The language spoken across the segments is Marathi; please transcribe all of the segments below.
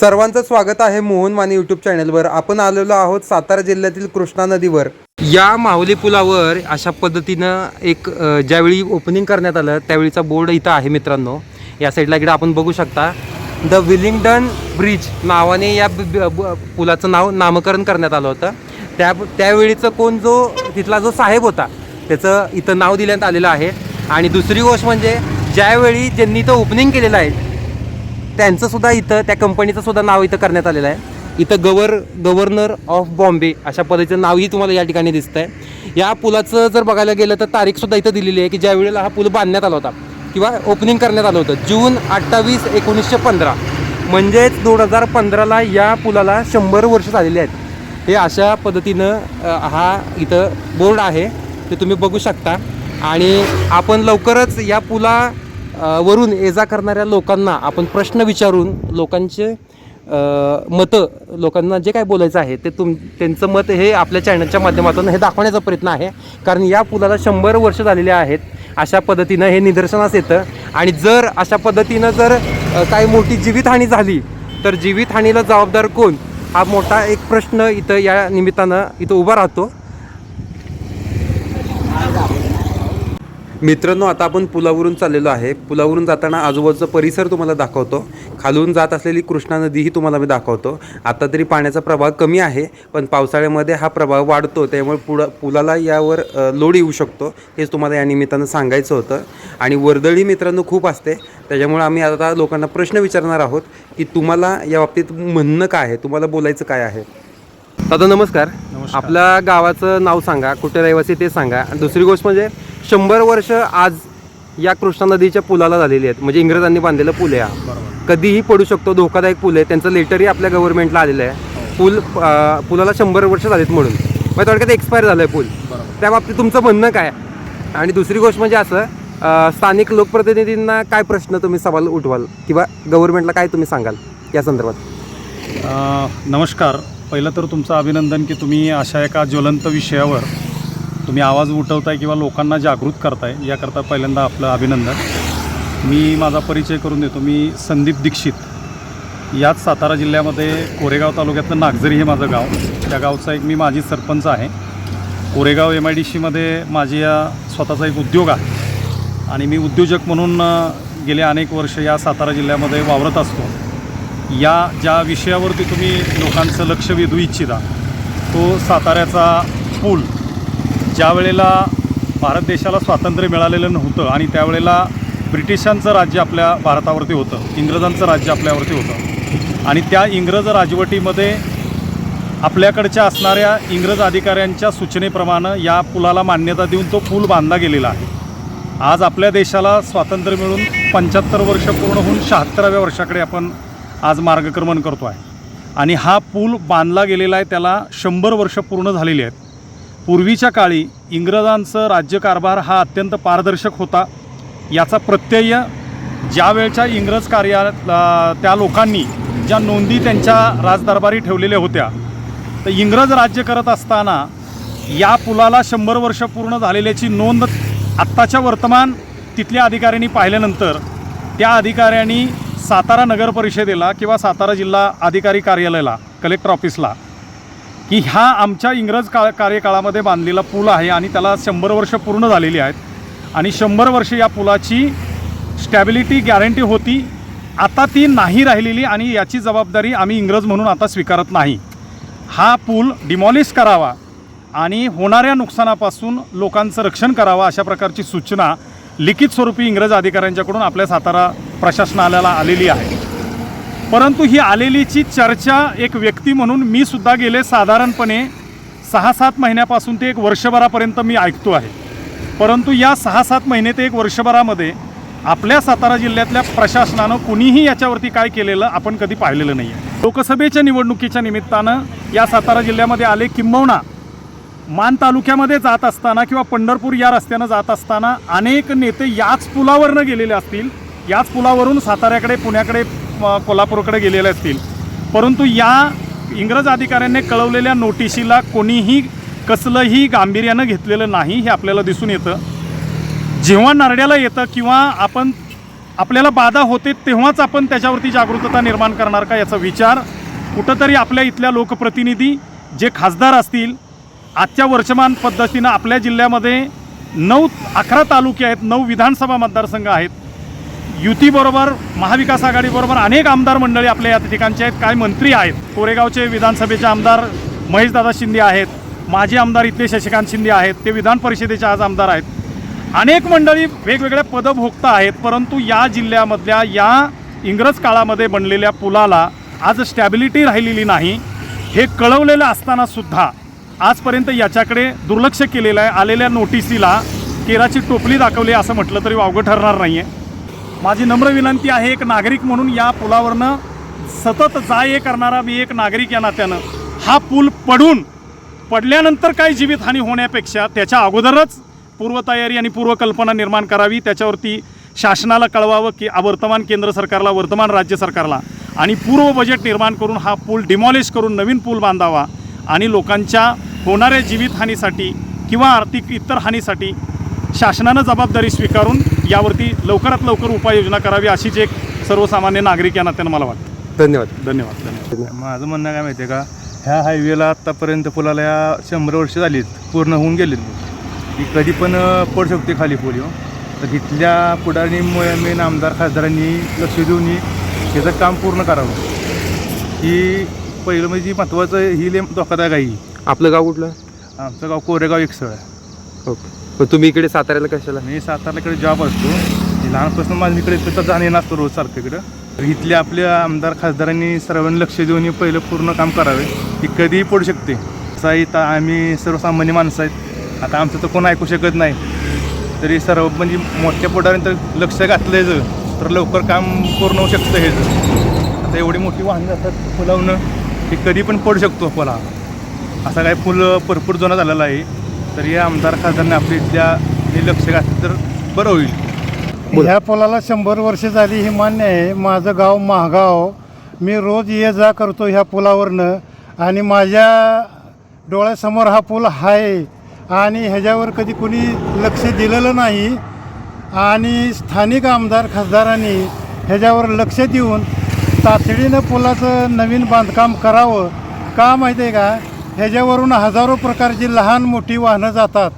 सर्वांचं स्वागत आहे मोहन माने यूट्यूब चॅनलवर आपण आलेलो आहोत सातारा जिल्ह्यातील कृष्णा नदीवर. या माहुली पुलावर अशा पद्धतीनं एक ज्यावेळी ओपनिंग करण्यात आलं त्यावेळीचा बोर्ड इथं आहे मित्रांनो. या साईडला इकडे आपण बघू शकता द विलिंग्डन ब्रिज नावाने या पुलाचं नाव नामकरण करण्यात आलं होतं. त्या त्यावेळीचं कोण जो तिथला जो साहेब होता त्याचं इथं नाव दिल्यात आलेलं आहे. आणि दुसरी गोष्ट म्हणजे ज्यावेळी ज्यांनी इथं ओपनिंग केलेलं आहे त्यांचं सुद्धा इथं त्या कंपनीचं सुद्धा नाव इथं करण्यात आलेलं आहे. इथं गवर गव्हर्नर ऑफ बॉम्बे अशा पद्धतीचं नावही तुम्हाला या ठिकाणी दिसतं आहे या पुलाचं जर बघायला गेलं तर तारीखसुद्धा इथं दिलेली आहे की ज्या वेळेला हा पूल बांधण्यात आला होता किंवा ओपनिंग करण्यात आलं होतं जून अठ्ठावीस एकोणीसशे पंधरा. म्हणजेच दोन हजार पंधराला या पुलाला शंभर वर्ष झालेली आहेत. हे अशा पद्धतीनं हा इथं बोर्ड आहे ते तुम्ही बघू शकता. आणि आपण लवकरच या पुला वरून ये जा करणाऱ्या लोकांना आपण प्रश्न विचारून लोकांचे मतं लोकांना जे काय बोलायचं आहे ते तुम त्यांचं मत हे आपल्या चॅनलच्या माध्यमातून हे दाखवण्याचा प्रयत्न आहे. कारण या पुलाला शंभर वर्ष झालेले आहेत. अशा पद्धतीनं हे निदर्शनास येतं. आणि जर अशा पद्धतीनं जर काही मोठी जीवितहानी झाली तर जीवितहानीला जबाबदार कोण? हा मोठा एक प्रश्न इथं या निमित्तानं इथं उभा राहतो. मित्रांनो आता आपण पुलावरून चाललेलो आहे. पुलावरून जाताना आजूबाजूचा परिसर तुम्हाला दाखवतो. खालून जात असलेली कृष्णा नदीही तुम्हाला मी दाखवतो. आता तरी पाण्याचा प्रभाव कमी आहे पण पावसाळ्यामध्ये हा प्रभाव वाढतो त्यामुळे पुढं पुलाला यावर लोड येऊ शकतो हेच तुम्हाला या निमित्तानं सांगायचं होतं. आणि वर्दळी मित्रांनो खूप असते त्याच्यामुळे आम्ही आता लोकांना प्रश्न विचारणार आहोत की तुम्हाला या बाबतीत म्हणणं काय आहे? तुम्हाला बोलायचं काय आहे? दादा नमस्कार. नमस्कार. आपल्या गावाचं नाव सांगा कुठे रहिवासी ते सांगा. आणि दुसरी गोष्ट म्हणजे शंभर वर्ष आज या कृष्णा नदीच्या पुलाला झालेली आहेत. म्हणजे इंग्रजांनी बांधलेलं पूल आहे हा. बरोबर. कधीही पडू शकतो धोकादायक पूल आहे. त्यांचं लेटरही आपल्या गव्हर्नमेंटला आलेलं आहे. पूल अं, पुलाला शंभर वर्ष झालीत म्हणून. मग थोडक्यात एक्सपायर झालं आहे पूल. बरोबर. त्या बाबतीत तुमचं म्हणणं काय? आणि दुसरी गोष्ट म्हणजे असं अं, स्थानिक लोकप्रतिनिधींना काय प्रश्न तुम्ही सवाल उठवाल? किंवा गव्हर्नमेंटला काय तुम्ही सांगाल या संदर्भात? अ, नमस्कार. पहिलं तर तुमचं अभिनंदन की तुम्ही अशा एका ज्वलंत विषयावर तुम्ही आवाज उठवताय किंवा लोकांना जागृत करताय याकरता पहिल्यांदा आपलं अभिनंदन. मी माझा परिचय करून देतो. मी संदीप दीक्षित. याच सातारा जिल्ह्यामध्ये कोरेगाव तालुक्यातलं नागझरी हे माझं गाव. त्या गावचा एक मी माजी सरपंच आहे. कोरेगाव एम आय डी सीमध्ये माझी या स्वतःचा एक उद्योग आहे. आणि मी उद्योजक म्हणून गेले अनेक वर्ष या सातारा जिल्ह्यामध्ये वावरत असतो. या ज्या विषयावरती तुम्ही लोकांचं लक्ष वेधू इच्छिता तो साताऱ्याचा पूल. ज्या वेळेला भारत देशाला स्वातंत्र्य मिळालेलं नव्हतं आणि त्यावेळेला ब्रिटिशांचं राज्य आपल्या भारतावरती होतं इंग्रजांचं राज्य आपल्यावरती होतं. आणि त्या इंग्रज राजवटीमध्ये आपल्याकडच्या असणाऱ्या इंग्रज अधिकाऱ्यांच्या सूचनेप्रमाणे या पुलाला मान्यता देऊन तो पूल बांधला गेलेला आहे. आज आपल्या देशाला स्वातंत्र्य मिळून पंच्याहत्तर वर्ष पूर्ण होऊन शहात्तराव्या वर्षाकडे आपण आज मार्गक्रमण करतो आहे आणि हा पूल बांधला गेलेला आहे त्याला शंभर वर्ष पूर्ण झालेली आहेत. पूर्वीच्या काळी इंग्रजांचं राज्यकारभार हा अत्यंत पारदर्शक होता. याचा प्रत्यय ज्या वेळच्या इंग्रज कार्या त्या लोकांनी ज्या नोंदी त्यांच्या राजदरबारी ठेवलेल्या होत्या तर इंग्रज राज्य करत असताना या पुलाला शंभर वर्ष पूर्ण झालेल्याची नोंद आत्ताच्या वर्तमान तिथल्या अधिकाऱ्यांनी पाहिल्यानंतर त्या अधिकाऱ्यांनी सातारा नगर परिषदेला किंवा सातारा जिल्हा अधिकारी कार्यालयाला कलेक्टर ऑफिसला की ह्या आमच्या इंग्रज का कार्यकाळामध्ये बांधलेला पूल आहे आणि त्याला शंभर वर्ष पूर्ण झालेली आहेत. आणि शंभर वर्ष या पुलाची स्टॅबिलिटी गॅरंटी होती. आता ती नाही राहिलेली आणि याची जबाबदारी आम्ही इंग्रज म्हणून आता स्वीकारत नाही. हा पूल डिमॉलिश करावा आणि होणाऱ्या नुकसानापासून लोकांचं रक्षण करावं अशा प्रकारची सूचना लिखित स्वरूपी इंग्रज अधिकाऱ्यांच्याकडून आपल्या सातारा प्रशासनालयाला आलेली आहे. परंतु ही आलेलीची चर्चा एक व्यक्ती म्हणून मी सुद्धा गेले साधारणपणे सहा सात महिन्यापासून ते एक वर्षभरापर्यंत मी ऐकतो आहे. परंतु या सहा सात महिने ते एक वर्षभरामध्ये आपल्या सातारा जिल्ह्यातल्या प्रशासनानं कुणीही याच्यावरती काय केलेलं आपण कधी पाहिलेलं नाही आहे लोकसभेच्या निवडणुकीच्या निमित्तानं या सातारा जिल्ह्यामध्ये आले किंबहुना मान तालुक्यामध्ये जात असताना किंवा पंढरपूर या रस्त्यानं जात असताना अनेक नेते याच पुलावरनं गेलेले असतील. याच पुलावरून साताऱ्याकडे पुण्याकडे कोल्हापूरकडे गेलेले असतील. परंतु या इंग्रज अधिकाऱ्यांनी कळवलेल्या नोटिशीला कोणीही कसलंही गांभीर्यानं घेतलेलं नाही हे आपल्याला दिसून येतं. जेव्हा नरड्याला येतं किंवा आपण आपल्याला बाधा होते तेव्हाच आपण त्याच्यावरती जागरूकता निर्माण करणार का याचा विचार कुठंतरी आपल्या इथल्या लोकप्रतिनिधी जे खासदार असतील आजच्या वर्षमान पद्धतीनं आपल्या जिल्ह्यामध्ये नऊ अकरा तालुके आहेत नऊ विधानसभा मतदारसंघ आहेत. युतीबरोबर महाविकास आघाडीबरोबर अनेक आमदार मंडळी आपल्या या ठिकाणचे आहेत. काय मंत्री आहेत. कोरेगावचे विधानसभेचे आमदार महेशदादा शिंदे आहेत. माजी आमदार इथले शशिकांत शिंदे आहेत. ते विधान परिषदेचे आज आमदार आहेत. अनेक मंडळी वेगवेगळ्या पदभोक्ता आहेत परंतु या जिल्ह्यामधल्या या इंग्रज काळामध्ये बनलेल्या पुलाला आज स्टॅबिलिटी राहिलेली नाही. हे कळवलेलं असताना सुद्धा आजपर्यंत याच्याकडे दुर्लक्ष केलेलं आहे. आलेल्या नोटिसीला केराची टोपली दाखवली असं म्हटलं तरी वावगं ठरणार नाही आहे माझी नम्र विनंती आहे एक नागरिक म्हणून या पुलावरनं सतत जा ये करणारा मी एक नागरिक या नात्यानं. हा पूल पडून पडल्यानंतर काही जीवितहानी होण्यापेक्षा त्याच्या अगोदरच पूर्वतयारी आणि पूर्वकल्पना निर्माण करावी. त्याच्यावरती शासनाला कळवावं की वर्तमान केंद्र सरकारला वर्तमान राज्य सरकारला. आणि पूर्व बजेट निर्माण करून हा पूल डिमॉलिश करून नवीन पूल बांधावा. आणि लोकांच्या होणाऱ्या जीवितहानीसाठी किंवा आर्थिक इतर हानीसाठी शासनानं जबाबदारी स्वीकारून यावरती लवकरात लवकर उपाययोजना करावी अशीच एक सर्वसामान्य नागरिक या नात्यानं मला वाटतं. धन्यवाद. धन्यवाद धन्यवाद. माझं म्हणणं काय माहिती आहे का? ह्या हायवेला आत्तापर्यंत पुलाला या शंभर वर्ष झालीत पूर्ण होऊन गेलीत ती कधी पण पडू शकते खाली पूल ह्यो. तर इथल्या पुढारी मेन आमदार खासदारांनी लक्ष देऊन ही त्याचं काम पूर्ण करावं. ही पहिलं म्हणजे महत्त्वाचं ही लय धोकादायक आहे. ही. आपलं गाव कुठलं? आमचं गाव कोरेगाव एकसळ आहे. ओके. तुम्ही इकडे साताऱ्याला कशाला? मी सातारलाकडे जॉब असतो. लहानपासून माझ्या इकडे तिथं जाणं येणं असतो रोज सारखं इकडं. तर इथल्या आपल्या आमदार खासदारांनी सर्वांनी लक्ष देऊन हे पहिलं पूर्ण काम करावे. ही कधीही पडू शकते. असं आहे तर आम्ही सर्वसामान्य माणसं आहेत. आता आमचं तर कोण ऐकू शकत नाही. तरी सर्व म्हणजे मोठ्या पुढाऱ्यांनी तर लक्ष घातलं ह्याचं तर लवकर काम पूर्ण होऊ शकतं ह्याचं आता एवढी मोठी वाहनं जातात फुलावणं की कधी पण पडू शकतो फुला असा काय फुल भरपूर जुना झालेला आहे. तर या आमदार खासदारांनी आपली त्या हे लक्ष घातलं तर बरं होईल. ह्या पुलाला शंभर वर्ष झाली हे मान्य आहे. माझं गाव महागाव. मी रोज ये जा करतो ह्या पुलावरनं. आणि माझ्या डोळ्यासमोर हा पूल आहे. आणि ह्याच्यावर कधी कुणी लक्ष दिलेलं नाही. आणि स्थानिक आमदार खासदारांनी ह्याच्यावर लक्ष देऊन तातडीनं पुलाचं नवीन बांधकाम करावं. का माहिती आहे का? ह्याच्यावरून हजारो प्रकारची लहान मोठी वाहनं जातात.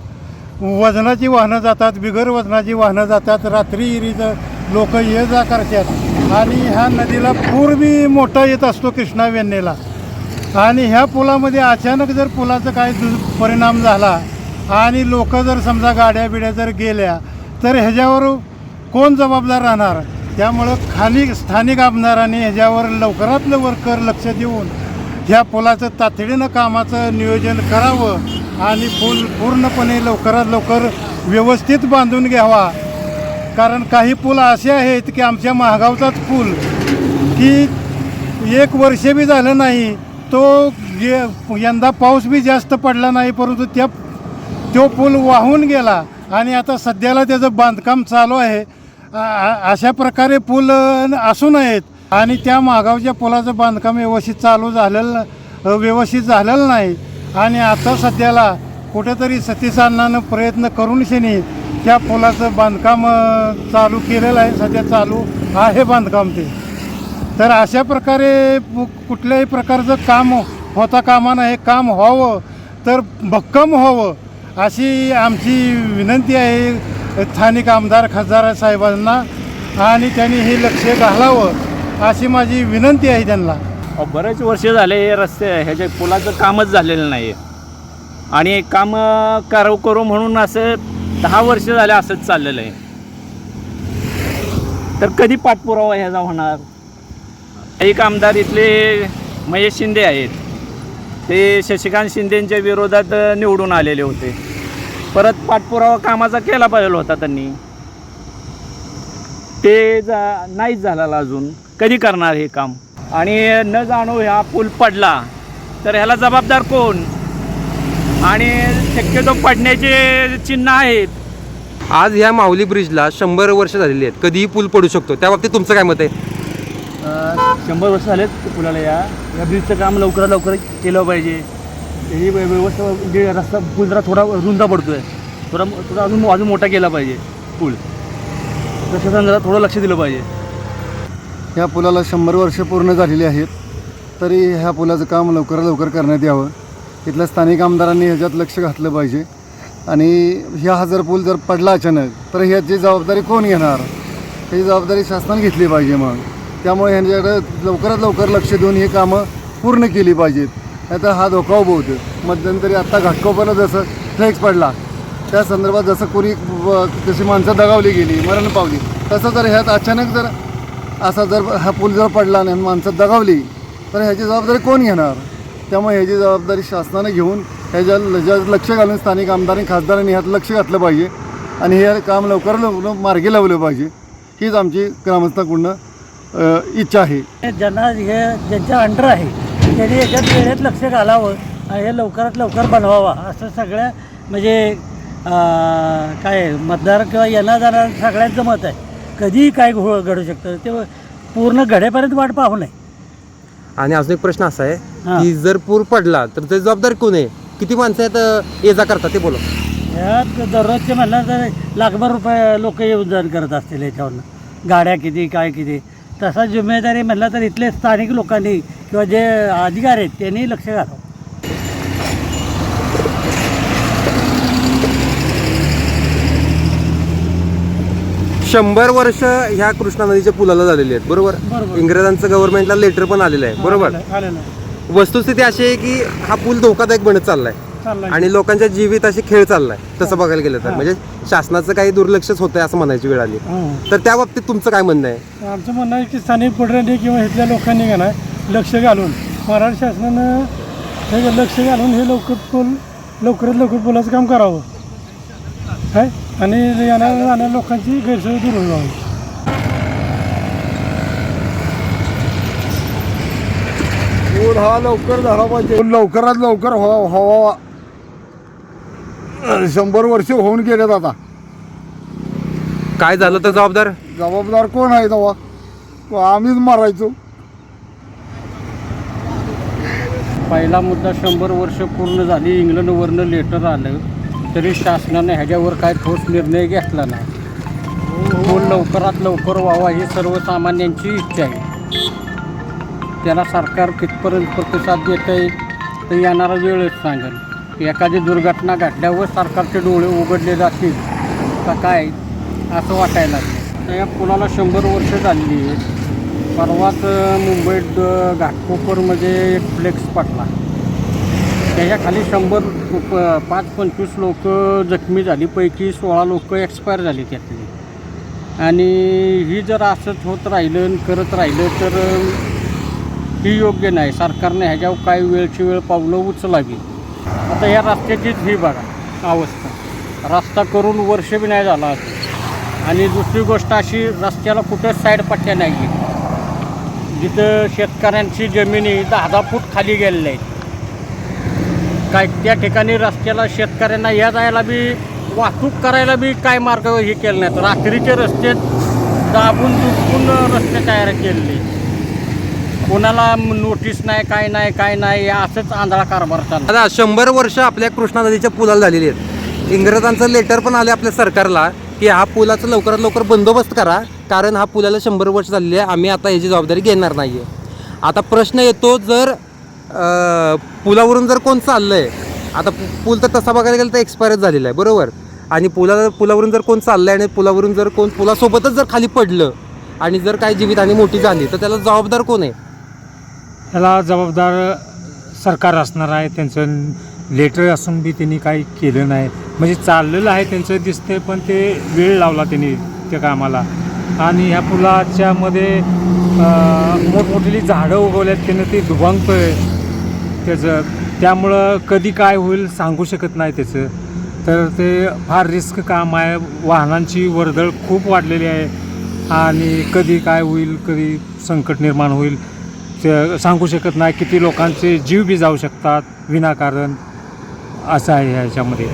वजनाची वाहनं जातात बिगर वजनाची वाहनं जातात रात्री इरीचं लोक ये जा करतात. आणि ह्या नदीला पूर बी मोठा येत असतो कृष्णा वेण्णेला. आणि ह्या पुलामध्ये अचानक जर पुलाचा काय दु- परिणाम झाला आणि लोक जर समजा गाड्या बिड्या जर गेल्या तर ह्याच्यावर कोण जबाबदार राहणार? त्यामुळं खाली स्थानिक आमदारांनी ह्याच्यावर लवकरात लवकर लक्ष देऊन ह्या पुलाचं तातडीनं कामाचं नियोजन करावं आणि पूल पूर्णपणे लवकरात लवकर व्यवस्थित बांधून घ्यावा. कारण काही पूल असे आहेत की आमच्या महागावचाच पूल की एक वर्ष बी झालं नाही तो गे- यंदा पाऊस बी जास्त पडला नाही परंतु त्या तो पूल वाहून गेला आणि आता सध्याला त्याचं बांधकाम चालू आहे. अशा प्रकारे पूल असू नयेत आणि त्या मागावच्या पुलाचं बांधकाम व्यवस्थित चालू झालेलं व्यवस्थित झालेलं नाही. आणि आता सध्याला कुठेतरी सतीश प्रयत्न करून शनी त्या पुलाचं बांधकाम चालू केलेलं आहे. सध्या चालू आहे बांधकाम ते. तर अशा प्रकारे कुठल्याही प्रकारचं काम होता कामा हे काम व्हावं तर भक्कम व्हावं अशी आमची विनंती आहे. स्थानिक आमदार खासदार साहेबांना आणि त्यांनी हे लक्ष घालावं अशी माझी विनंती आहे त्यांना. बरेच वर्ष झाले हे रस्ते ह्याच्या पुलाचं कामच झालेलं नाही आणि काम करू करू म्हणून असं दहा वर्ष झाले असंच चाललेलं आहे. तर कधी पाठपुरावा ह्याचा होणार? एक आमदार इथले महेश शिंदे आहेत. ते शशिकांत शिंदेंच्या विरोधात निवडून आलेले होते. परत पाठपुरावा कामाचा केला पाहिजे होता त्यांनी. ते जा नाहीच झालेलं अजून. कधी करणार हे काम? आणि न जाणू हा पूल पडला तर ह्याला जबाबदार कोण? आणि शक्यतो पडण्याचे चिन्ह आहेत. आज ह्या माऊली ब्रिजला शंभर वर्ष झालेली आहेत. कधीही पूल पडू शकतो. त्या बाबतीत तुमचं काय मत आहे? शंभर वर्ष झालेत पुलाला या. या ब्रिजचं काम लवकरात लवकर केलं पाहिजे. ही व्यवस्था म्हणजे रस्ता पूल जरा थोडा रुंदा पडतो आहे थोडा थोडा अजून अजून मोठा केला पाहिजे पूल. प्रशासन जरा थोडं लक्ष दिलं पाहिजे. ह्या पुलाला शंभर वर्ष पूर्ण झालेली आहेत. तरी ह्या पुलाचं काम लवकरात लवकर करण्यात यावं. इथल्या स्थानिक आमदारांनी ह्याच्यात लक्ष घातलं पाहिजे. आणि ह्या हा जर पूल जर पडला अचानक तर ह्याची जबाबदारी कोण घेणार? ही जबाबदारी शासनाने घेतली पाहिजे मग. त्यामुळे ह्यांच्याकडे लवकरात लवकर लक्ष देऊन ही कामं पूर्ण केली पाहिजेत. नाहीतर हा धोका उभं होतं मध्यंतरी आत्ता घाटकोपरला जसं फ्लेक्स पडला त्या संदर्भात जसं कोणी तशी माणसं दगावली गेली मरण पावली तसं जर ह्यात अचानक जर असा जर हा पूल जर पडला आणि माणसं दगावली तर ह्याची जबाबदारी कोण घेणार? त्यामुळे ह्याची जबाबदारी शासनाने घेऊन ह्याच्या ज्या लक्ष घालून स्थानिक आमदारांनी खासदारांनी ह्यात लक्ष घातलं पाहिजे आणि हे काम लवकर लवकर मार्गी लावलं पाहिजे. हीच आमची ग्रामस्थाकडून इच्छा आहे. ज्यांना हे ज्यांच्या अंडर आहे त्यांनी याच्यात वेळेत लक्ष घालावं आणि हे लवकरात लवकर बनवावं. असं सगळ्या म्हणजे काय मतदार किंवा येणार जाणार सगळ्यांचं मत आहे. कधीही काय घो घडू शकतं. ते पूर्ण घडेपर्यंत वाट पाहू नये. आणि अजून एक प्रश्न असा आहे. की जर पूर पडला तर ते जबाबदार कोण आहे? किती माणसं आहेत ये जा करतात ते बोला यात दररोजचे म्हणलं तर लाखभर रुपये लोक येऊन जाण करत असतील याच्यावरनं. गाड्या किती काय किती? तसा जिम्मेदारी म्हणलं तर इथले स्थानिक लोकांनी किंवा जे अधिकारी आहेत त्यांनी लक्ष घालावं. शंभर वर्ष ह्या कृष्णा नदीच्या पुलाला झालेली आहेत बरोबर? बरोबर. इंग्रजांचं गव्हर्नमेंटला लेटर पण आलेलं आहे बरोबर? आलेलं वस्तुस्थिती अशी आहे की हा पूल धोकादायक बनत चाललाय. चाललंय. आणि लोकांच्या जीवित अशी खेळ चाललाय तसं बघायला गेलं तर. म्हणजे शासनाचं काही दुर्लक्षच होतंय असं म्हणायची वेळ आली. तर त्या बाबतीत तुमचं काय म्हणणं आहे? आमचं म्हणणं आहे की स्थानिक पुढाऱ्यांनी किंवा इथल्या लोकांनी का नाही लक्ष घालून महाराष्ट्र शासनानं हे लक्ष घालून हे लवकर पूल लवकरात लवकर पुलाचं काम करावं. काय आणि येणाऱ्या जाणाऱ्या लोकांची गैरसोय दूर व्हावी. पूल हा लवकर झाला पाहिजे. लवकरात लवकर व्हावा. शंभर वर्ष होऊन गेलेत आता. काय झालं तर जबाबदार? जबाबदार कोण आहे तेव्हा? आम्हीच मारायचो. पहिला मुद्दा शंभर वर्ष पूर्ण झाली इंग्लंडवरनं लेटर आलं. तरी शासनाने ह्याच्यावर काय ठोस निर्णय घेतला नाही. पूल लवकरात लवकर व्हावा ही सर्वसामान्यांची इच्छा आहे. त्याला सरकार कितपर्यंत प्रतिसाद देत आहे तर येणारा वेळच सांगेल. एखादी दुर्घटना घडल्यावर सरकारचे डोळे उघडले जातील का काय असं वाटायला लागलं. या पुलाला शंभर वर्ष झालेली आहे. परवाच मुंबईत घाटकोपरमध्ये एक फ्लेक्स पडला. त्याच्याखाली शंभर पाच पंचवीस लोक जखमी झाली. पैकी सोळा लोक एक्सपायर झाली त्यातली. आणि ही जर असंच होत राहिलं करत राहिलं तर ही योग्य नाही. सरकारने ह्याच्यावर काय वेळची वेळ पावलं उचलावी? आता या रस्त्याचीच ही बघा अवस्था. रस्ता करून वर्ष बी नाही झाला आणि दुसरी गोष्ट अशी रस्त्याला कुठंच साईड पट्ट्या नाही आहेत. जिथं शेतकऱ्यांची जमिनी दहा दहा फूट खाली गेलेल्या आहेत. काय त्या ठिकाणी रस्त्याला शेतकऱ्यांना या जायला बी वाहतूक करायला बी काय मार्ग हे केले नाहीत. रात्रीचे रस्ते दाबून दुबून रस्ते तयार केलेले कोणाला नोटीस नाही काय नाही काय नाही असंच आंधळा कारभार चालला आता शंभर वर्ष आपल्या कृष्णा नदीच्या पुलाला झालेली आहेत. इंग्रजांचं लेटर पण आले आपल्या सरकारला की हा पुलाचा लवकरात लवकर बंदोबस्त करा कारण हा पुलाला शंभर वर्ष झालेली आहे आम्ही आता याची जबाबदारी घेणार नाही आहे आता प्रश्न येतो जर पुलावरून जर कोण चाललं आहे आता पूल तर तसा बघायला गेलं तर एक्सपायरच झालेला आहे बरोबर? आणि पुला पुलावरून जर कोण चाललं आहे आणि पुलावरून जर कोण पुलासोबतच जर खाली पडलं आणि जर काही जीवितहानी मोठी झाली तर त्याला जबाबदार कोण आहे? ह्याला जबाबदार सरकार असणार आहे त्यांचं लेटर असून बी त्यांनी काही केलं नाही. म्हणजे चाललेलं आहे त्यांचं दिसते पण ते वेळ लावला त्यांनी त्या कामाला. आणि ह्या पुलाच्या मध्ये मोठमोठी झाडं उगवल्यात त्यानं ते आहे त्याचं त्यामुळं कधी काय होईल सांगू शकत नाही त्याचं. तर ते फार रिस्क काम आहे. वाहनांची वर्दळ खूप वाढलेली आहे. आणि कधी काय होईल कधी संकट निर्माण होईल. ते सांगू शकत नाही किती लोकांचे जीव बी जाऊ शकतात विनाकारण. असं आहे ह्याच्यामध्ये.